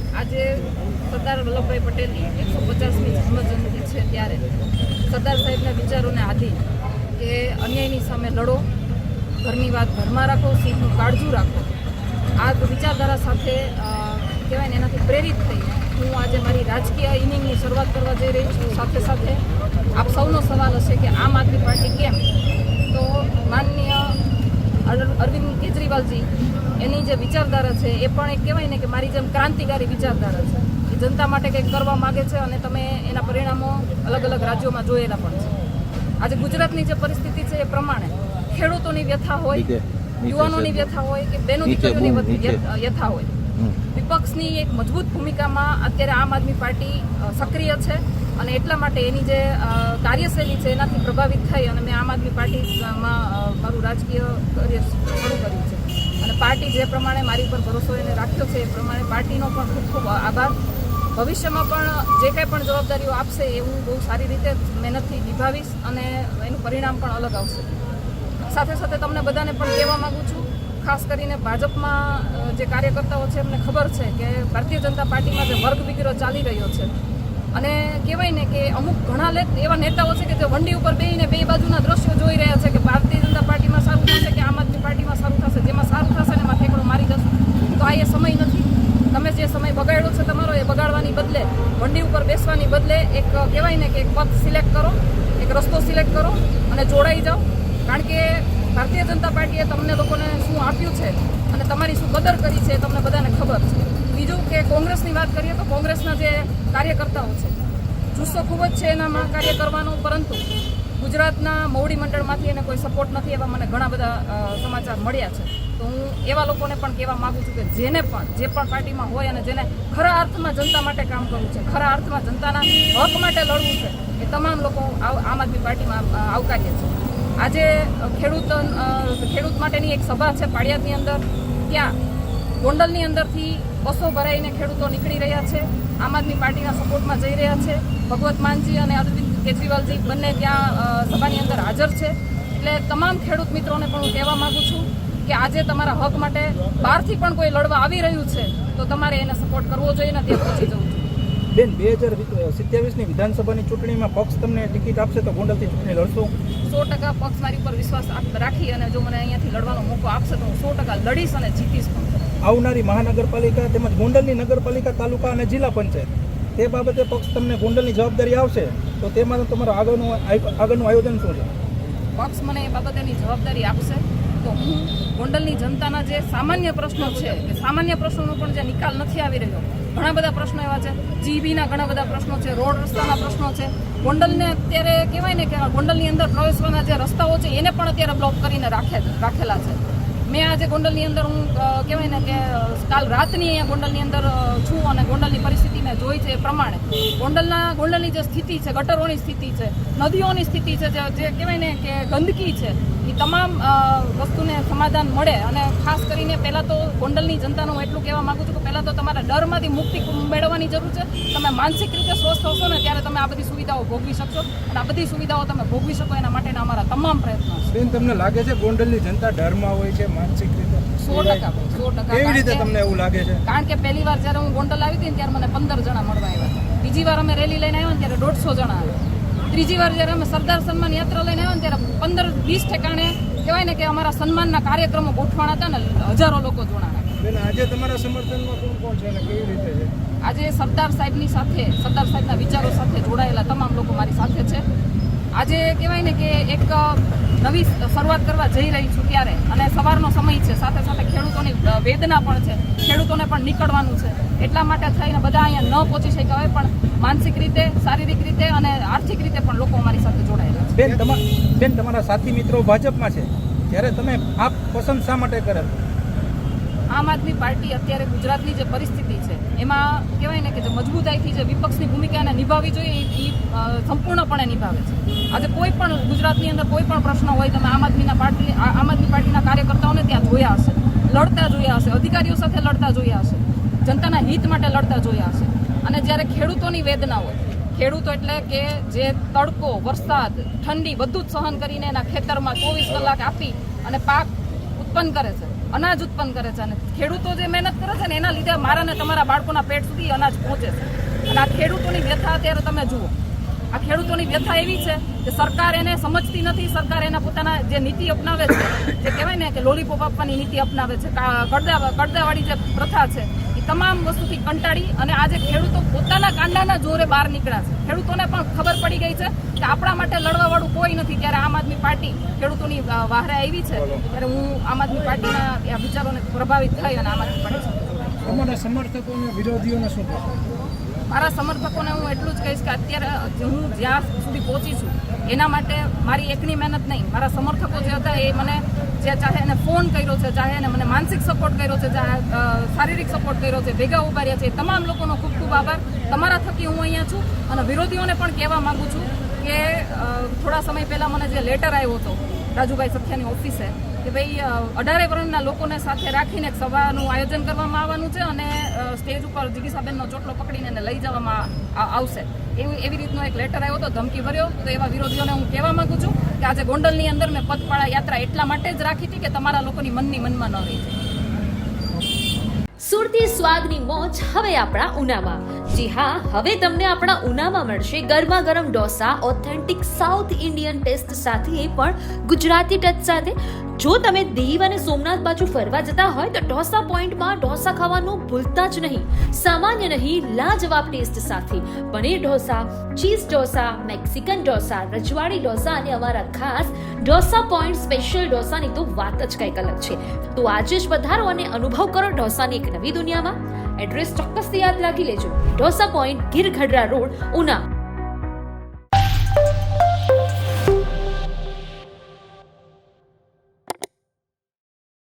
આજે સરદાર વલ્લભભાઈ પટેલની એકસો પચાસમી જન્મજયંતિ છે ત્યારે સરદાર સાહેબના વિચારોને આધીન કે અન્યાયની સામે લડો, ઘરની વાત ઘરમાં રાખો સીટનું કાળજું રાખો. આ વિચારધારા સાથે કહેવાય ને, એનાથી પ્રેરિત થઈ હું આજે મારી રાજકીય ઇનિંગની શરૂઆત કરવા જઈ રહી છું. સાથે સાથે આપ સૌનો સવાલ હશે કે આમ આદમી પાર્ટી કેમ? તો માનનીય અરવિંદ કેજરીવાલજી એની જે વિચારધારા છે એ પણ એક કહેવાય ને કે મારી જેમ ક્રાંતિકારી વિચારધારા છે. એ જનતા માટે કંઈક કરવા માગે છે અને તમે એના પરિણામો અલગ અલગ રાજ્યોમાં જોયેલા પણ છે. આજે ગુજરાતની જે પરિસ્થિતિ છે એ પ્રમાણે ખેડૂતોની વ્યથા હોય યુવાનોની વ્યથા હોય કે બેનો દીકરીઓની વ્યથા હોય. વિપક્ષની એક મજબૂત ભૂમિકામાં અત્યારે આમ આદમી પાર્ટી સક્રિય છે. અને એટલા માટે એની જે કાર્યશૈલી છે એનાથી પ્રભાવિત થઈ અને મેં આમ આદમી પાર્ટીમાં મારું રાજકીય કાર્ય શરૂ કર્યું છે. અને પાર્ટી જે પ્રમાણે મારી પર ભરોસો એને રાખ્યો છે એ પ્રમાણે પાર્ટીનો પણ ખૂબ ખૂબ આભાર. ભવિષ્યમાં પણ જે કંઈ પણ જવાબદારીઓ આપશે એ હું બહુ સારી રીતે મહેનતથી નિભાવીશ અને એનું પરિણામ પણ અલગ આવશે. સાથે સાથે તમને બધાને પણ કહેવા માગું છું, ખાસ કરીને ભાજપમાં જે કાર્યકર્તાઓ છે, એમને ખબર છે કે ભારતીય જનતા પાર્ટીમાં જે વર્ગ વિગ્રહ ચાલી રહ્યો છે. અને કહેવાય ને કે અમુક ઘણા એવા નેતાઓ છે કે જે વંડી ઉપર બેસીને બે બાજુના દ્રશ્યો જોઈ રહ્યા છે કે ભારતીય જનતા પાર્ટીમાં સારું થશે કે આમ આદમી પાર્ટીમાં સારું થશે? જેમાં સારું થશે ને એમાં ઠેકડો મારી જશે. તો આ એ સમય નથી. તમે જે સમય બગાડ્યો છે તમારો એ બગાડવાની બદલે, વંડી ઉપર બેસવાની બદલે એક કહેવાય ને કે એક પદ સિલેક્ટ કરો, એક રસ્તો સિલેક્ટ કરો અને જોડાઈ જાઓ. કારણ કે ભારતીય જનતા પાર્ટીએ તમને લોકોને શું આપ્યું છે અને તમારી શું કદર કરી છે તમને બધાને ખબર છે. બીજું કે કોંગ્રેસની વાત કરીએ તો કોંગ્રેસના જે કાર્યકર્તાઓ છે જુસ્સો ખૂબ જ છે એનામાં કાર્ય કરવાનો, પરંતુ ગુજરાતના મોવડી મંડળમાંથી એને કોઈ સપોર્ટ નથી એવા મને ઘણા બધા સમાચાર મળ્યા છે. તો હું એવા લોકોને પણ કહેવા માગું છું કે જેને પણ જે પણ પાર્ટીમાં હોય અને જેને ખરા અર્થમાં જનતા માટે કામ કરવું છે, ખરા અર્થમાં જનતાના હક માટે લડવું છે, એ તમામ લોકો આમ આદમી પાર્ટીમાં આવકાર્ય છે. આજે ખેડૂત ખેડૂત માટેની એક સભા છે પાળિયાદની અંદર. ત્યાં ગોંડલની અંદરથી બસો ભરાઈને ખેડૂતો નીકળી રહ્યા છે. આમ આદમી પાર્ટીના સપોર્ટમાં જઈ રહ્યા છે. ભગવત માનજી અને અરવિંદ કેજરીવાલજી બંને ત્યાં સભાની અંદર હાજર છે. એટલે તમામ ખેડૂત મિત્રોને પણ હું કહેવા માંગુ છું કે આજે તમારા હક માટે બહારથી પણ કોઈ લડવા આવી રહ્યું છે તો તમારે એને સપોર્ટ કરવો જોઈએ નથી પહોંચી જવું જોઈએ. બેન બે હજાર સત્યાવીસની વિધાનસભાની ચૂંટણીમાં પક્ષ તમને ટિકિટ આપશે તો ગોંડલથી ચૂંટણી લડશો? સો ટકા પક્ષ મારી ઉપર વિશ્વાસ રાખી અને જો મને અહીંયાથી લડવાનો મોકો આપશે તો હું સો ટકા લડીશ અને જીતીશ પણ. આવનારી મહાનગરપાલિકા તેમજ ગોંડલની નગરપાલિકા, તાલુકા અને જિલ્લા પંચાયત. તે બાબતે પક્ષ તમને ગોંડલની જવાબદારી આવશે, તો તેમાં તમારું આગળનું આગળનું આયોજન શું છે? પક્ષ મને એ બાબતેની જવાબદારી આપશે, તો હું ગોંડલની જનતાના જે સામાન્ય પ્રશ્નો છે કે સામાન્ય પ્રશ્નોનો પણ જે નિકાલ નથી આવી રહ્યો, ઘણા બધા પ્રશ્નો એવા છે, જીબીના ઘણા બધા પ્રશ્નો છે, રોડ રસ્તાના પ્રશ્નો છે. ગોંડલને અત્યારે કહેવાય ને કે ગોંડલની અંદર પ્રવેશવાના જે રસ્તાઓ છે, એને પણ અત્યારે બ્લોક કરીને રાખે, રાખેલા છે. મેં આજે ગોંડલની અંદર હું કહેવાય ને કે, કાલ રાતની અહીંયા ગોંડલની અંદર છું અને ગોંડલની પરિસ્થિતિ મેં જોઈ છે એ પ્રમાણે. ગોંડલના, ગોંડલની જે સ્થિતિ છે, ગટરોની સ્થિતિ છે, નદીઓની સ્થિતિ છે જે કહેવાય ને કે ગંદકી છે એ તમામ વસ્તુને સમાધાન મળે અને ખાસ કરીને પહેલાં તો ગોંડલની જનતાનું હું એટલું કહેવા માંગુ છું કે પહેલાં તો તમારે ડરમાંથી મુક્તિ મેળવવાની જરૂર છે. તમે માનસિક રીતે સ્વસ્થ હશો ને ત્યારે તમે આ બધી સુવિધાઓ ભોગવી શકશો અને આ બધી સુવિધાઓ તમે ભોગવી શકો એના માટેના અમારા તમામ પ્રયત્નો છે. બેન તમને લાગે છે ગોંડલની જનતા ડરમાં હોય છે માનસિક રીતે? સો ટકા સો ટકા. કેવી રીતે કારણ કે- તમને એવું લાગે છે? કારણ કે પહેલી વાર જ્યારે હું ગોંડલ આવી હતી ને ત્યારે મને પંદર જણા મળવા આવ્યા બીજી વાર અમે રેલી લઈને આવ્યા ને ત્યારે દોઢસો જણા આવ્યા. ત્રીજી વાર જ્યારે અમે સરદાર સન્માન યાત્રા લઈને આવ્યા ત્યારે પંદર વીસ ઠેકાણે કહેવાય ને કે અમારા સન્માનના કાર્યક્રમો ગોઠવાના હતા ને હજારો લોકો જોડાણા આજે તમારા સમર્થનમાં કોણ કોણ છે અને કેવી રીતે છે? આજે સરદાર સાહેબની સાથે સરદાર સાહેબના વિચારો સાથે જોડાયેલા તમામ લોકો મારી સાથે છે. આજે કહેવાય ને કે એક નવી શરૂઆત કરવા જઈ રહી છું ત્યારે. અને સવારનો સમય છે સાથે સાથે ખેડૂતોની વેદના પણ છે. ખેડૂતોને પણ નીકળવાનું છે. એટલા માટે થઈને બધા અહીંયા ન પહોંચી શક્યા હોય પણ માનસિક રીતે શારીરિક રીતે અને આર્થિક રીતે પણ લોકો અમારી સાથે જોડાયેલા છે. બેન તમારા બેન તમારા સાથી મિત્રો ભાજપમાં છે. ત્યારે તમે આપ પસંદ શા માટે કરેલ? આમ આદમી પાર્ટી અત્યારે ગુજરાતની જે પરિસ્થિતિ છે એમાં કહેવાય ને કે જે મજબૂતાઈથી જે વિપક્ષની ભૂમિકાને નિભાવવી જોઈએ, એ સંપૂર્ણપણે નિભાવે છે. આજે કોઈ પણ ગુજરાતની અંદર કોઈ પણ પ્રશ્ન હોય, તમે આમ આદમીના પાર્ટી આમ આદમી પાર્ટીના કાર્યકર્તાઓને ત્યાં જોયા હશે. લડતા જોયા હશે. અધિકારીઓ સાથે લડતા જોયા હશે. જનતાના હિત માટે લડતા જોયા હશે. અને જ્યારે ખેડૂતોની વેદના હોય, ખેડૂતો એટલે કે જે તડકો, વરસાદ, ઠંડી બધું જ સહન કરીને એના ખેતરમાં ચોવીસ કલાક આપી અને પાક ઉત્પન્ન કરે છે. અનાજ ઉત્પન્ન કરે છે અને ખેડૂતો જે મહેનત કરે છે ને એના લીધે મારા ને તમારા બાળકોના પેટ સુધી અનાજ પહોંચે છે. અને આ ખેડૂતોની વ્યથા અત્યારે તમે જુઓ. આ ખેડૂતોની વ્યથા એવી છે કે સરકાર એને સમજતી નથી સરકાર એના પોતાના જે નીતિ અપનાવે છે જે કહેવાય ને કે લોલીપોપ આપવાની નીતિ અપનાવે છે કડદા કડદાવાળી જે પ્રથા છે એ તમામ વસ્તુથી કંટાળી અને આજે ખેડૂતો પોતાના કાંડાના જોરે બહાર નીકળ્યા છે. ખેડૂતોને પણ ખબર પડી ગઈ છે કે આપણા માટે લડવાવાળું કોઈ નથી. ત્યારે આમ આદમી પાર્ટી ખેડૂતોની વહારે આવી છે. ત્યારે હું આમ આદમી પાર્ટીના વિચારોને પ્રભાવિત થઈ અને આમ આદમી પાર્ટી સાથે સમર્થકો વિરોધીઓને શું મારા સમર્થકોને હું એટલું જ કહીશ કે અત્યારે હું જ્યાં સુધી પહોંચી છું, એના માટે મારી એકની મહેનત નહીં. મારા સમર્થકો જે હતા એ મને જે ચાહે એને ફોન કર્યો છે, ચાહે એને મને માનસિક સપોર્ટ કર્યો છે, ચાહે શારીરિક સપોર્ટ કર્યો છે, ભેગા ઊભા રહ્યા છે તમામ લોકોનો ખૂબ ખૂબ આભાર. તમારા થકી હું અહીંયા છું અને વિરોધીઓને પણ કહેવા માગું છું કે થોડા સમય પહેલાં મને જે લેટર આવ્યો હતો રાજુભાઈ સખ્યાની ઓફિસે કે ભાઈ અઢારે વર્ણના લોકોને સાથે રાખીને એક સભાનું આયોજન કરવામાં આવવાનું છે અને સ્ટેજ ઉપર જિગીસાબેનનો ચોટલો પકડીને એને લઈ જવામાં આવશે. એવી એવી રીતનો એક લેટર આવ્યો હતો, ધમકી ભર્યો. તો એવા વિરોધીઓને હું કહેવા માંગુ છું કે આજે ગોંડલની અંદર મેં પદપાળા યાત્રા એટલા માટે જ રાખી હતી કે તમારા લોકોની મનની મનમાં ન રહી સુરતી સ્વાદની મોજ હવે આપણા ઉનામાં. જી હા, હવે તમને આપણા ઉનામાં મળશે ગરમા ગરમ dosa authentic south Indian taste સાથે, પણ ગુજરાતી ટચ સાથે. જો તમે દીવ અને સોમનાથ બાજુ ફરવા જતા હોય તો ઢોસા પોઈન્ટમાં ઢોસા ખાવાનું ભૂલતા જ નહીં. સામાન્ય નહીં, લાજવાબ ટેસ્ટ સાથે. પનીર ઢોસા, ચીઝ ઢોસા, મેક્સિકન ઢોસા, રજવાડી ઢોસા અને અમારા ખાસ ઢોસા પોઈન્ટ સ્પેશિયલ ઢોસાની તો વાત જ કંઈક અલગ છે. તો આજે જ વધારો અને અનુભવ કરો ઢોસાની એક નવી દુનિયામાં. એડ્રેસ ચોક્કસથી યાદ રાખી લેજો. Dosa point Gir Gadhada road, Una.